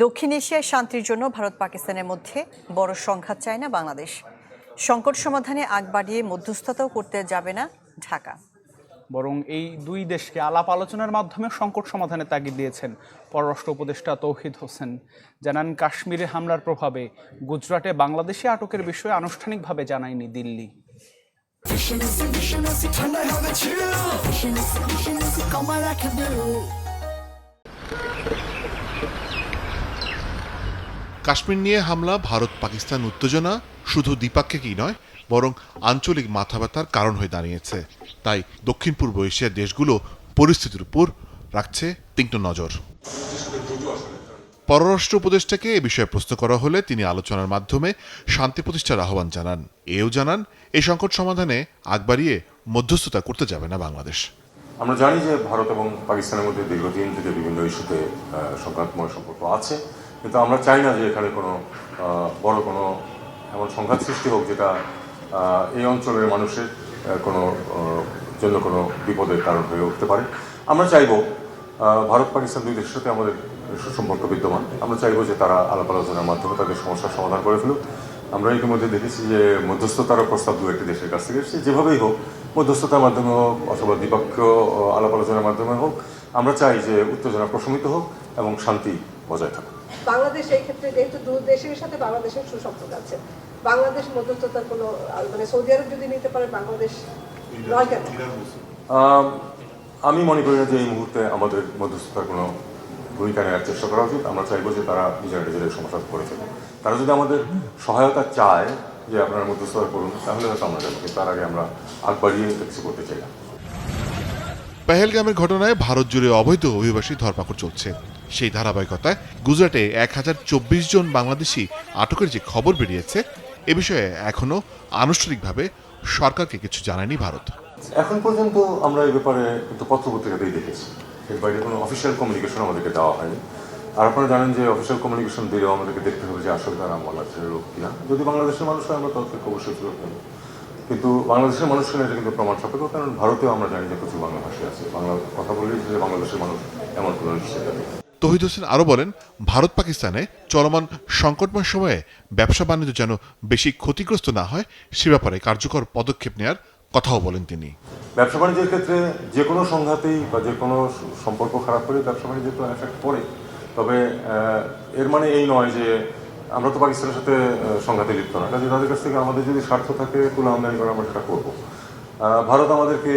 দক্ষিণ এশিয়ায় শান্তির জন্য ভারত পাকিস্তানের মধ্যে বড় সংঘাত চায় না বাংলাদেশ। সংকট সমাধানে আগ বাড়িয়ে মধ্যস্থতাও করতে যাবে না ঢাকা। বরং এই দুই দেশকে আলাপ আলোচনার মাধ্যমে সংকট সমাধানে তাগিদ দিয়েছেন পররাষ্ট্র উপদেষ্টা তৌহিদ হোসেন। জানান কাশ্মীরে হামলার প্রভাবে গুজরাটে বাংলাদেশি আটকের বিষয়ে আনুষ্ঠানিকভাবে জানায়নি দিল্লি। কাশ্মীর নিয়ে হামলা, ভারত পাকিস্তান উত্তেজনা, শুধু দ্বিপাক্ষিকই নয়, বরং আঞ্চলিক মাথাব্যথার কারণ হয়ে দাঁড়িয়েছে। তাই দক্ষিণ পূর্ব এশিয়ার দেশগুলো পরিস্থিতির উপর রাখছে তীক্ষ্ণ নজর। পররাষ্ট্র উপদেষ্টাকে এ বিষয়ে প্রশ্ন করা হলে তিনি আলোচনার মাধ্যমে শান্তি প্রতিষ্ঠার আহ্বান জানান। এও জানান এই সংকট সমাধানে আগ বাড়িয়ে মধ্যস্থতা করতে যাবে না বাংলাদেশ। আমরা জানি যে ভারত এবং পাকিস্তানের মধ্যে দীর্ঘদিন থেকে বিভিন্ন ইস্যুতে সংঘাতময় সম্পর্ক আছে। কিন্তু আমরা চাই না যে এখানে কোনো বড় কোনো এমন সংঘাত সৃষ্টি হোক যেটা এই অঞ্চলের মানুষের কোনো জন্য কোনো বিপদের কারণ হয়ে উঠতে পারে। আমরা চাইব ভারত পাকিস্তান দুই দেশের সাথে আমাদের সুসম্পর্ক বিদ্যমান। আমরা চাইব যে তারা আলাপ আলোচনার মাধ্যমে তাদের সমস্যার সমাধান করে ফেলুক। আমরা ইতিমধ্যে দেখেছি যে মধ্যস্থতারও প্রস্তাব দু একটি দেশের কাছ থেকে এসেছে। যেভাবেই হোক, মধ্যস্থতার মাধ্যমে হোক, অথবা দ্বিপক্ষীয়, আলাপ আলোচনার মাধ্যমে হোক আমরা চাই যে উত্তেজনা প্রশমিত হোক এবং শান্তি বজায় থাকুক। বাংলাদেশ এই ক্ষেত্রে যেহেতু দু দেশের সাথে বাংলাদেশের সুসম্পর্ক আছে বাংলাদেশ মধ্যস্থতার কোনো মানে সৌদি আরব যদি নিতে পারে বাংলাদেশ আমি মনে করি না যে এই মুহূর্তে আমাদের মধ্যস্থতার কোনো ভূমিকা নেওয়ার চেষ্টা করা উচিত। আমরা চাইব যে তারা নিজেরা নিজেদের সমস্যা করে ফেলে তারা যদি আমাদের সহায়তা চায় যে আপনারা মধ্যস্থতা করুন তাহলে হয়তো আমরা যাব। তার আগে আমরা আগ বাড়িয়ে কিছু করতে চাই না। পেহেলগামের ঘটনায় ভারত জুড়ে অবৈধ অভিবাসী ধরপাকড় চলছে। সেই ধারাবাহিকতায় গুজরাটে এক হাজার চব্বিশ জন বাংলাদেশি আটকের যে খবর বেরিয়েছে, এ বিষয়ে এখনও আনুষ্ঠানিকভাবে সরকারকে কিছু জানায়নি ভারত। এখন পর্যন্ত আমরা এই ব্যাপারে কিন্তু পত্রপত্রিকাতেই দেখেছি। এর বাইরে কোনো অফিসিয়াল কমিউনিকেশন আমাদেরকে দেওয়া হয়নি। আর আপনারা জানেন যে অফিসিয়াল কমিউনিকেশন দিলেও আমাদেরকে দেখতে হবে যে আসলে তারা বাংলাদেশের লোক কিনা। যদি বাংলাদেশের মানুষ হয়, আমরা তাদেরকে অবশ্যই ফেরত কিন্তু বাংলাদেশের মানুষ এটা কিন্তু প্রমাণ সাপেক্ষ কারণ ভারতেও আমরা জানি যে প্রচুর বাংলা ভাষী আছে। বাংলা কথা বললেই যে বাংলাদেশের মানুষ এমন কোনো তহিদ হোসেন আরও বলেন ভারত পাকিস্তানে চলমান সংকটময় সময়ে ব্যবসা বাণিজ্য যেন বেশি ক্ষতিগ্রস্ত না হয় সে ব্যাপারে কার্যকর পদক্ষেপ নেয়ার কথাও বলেন তিনি। ব্যবসা বাণিজ্যের ক্ষেত্রে যে কোনো সংঘাতেই বা যে কোনো সম্পর্ক খারাপ করে ব্যবসা বাণিজ্য তো এফেক্ট পড়ে। তবে এর মানে এই নয় যে আমরা তো পাকিস্তানের সাথে সংঘাতে লিপ্ত না। কাজে তাদের কাছ থেকে আমাদের যদি স্বার্থ থাকে তুলে আমদানি করে আমরা সেটা করব। ভারত আমাদেরকে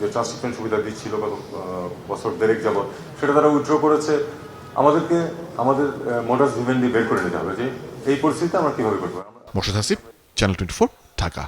যে ট্রান্সশিপমেন্ট সুবিধা দিচ্ছিল গত বছর দেড়েক যাবৎ, সেটা তারা উইথড্র করেছে। আমাদেরকে, আমাদের মোটাস ভিভেন্ডি বের করে নিতে হবে যে এই পরিস্থিতিতে আমরা কীভাবে করব মোর্শেদ হাসিব, চ্যানেল টোয়েন্টি ঢাকা।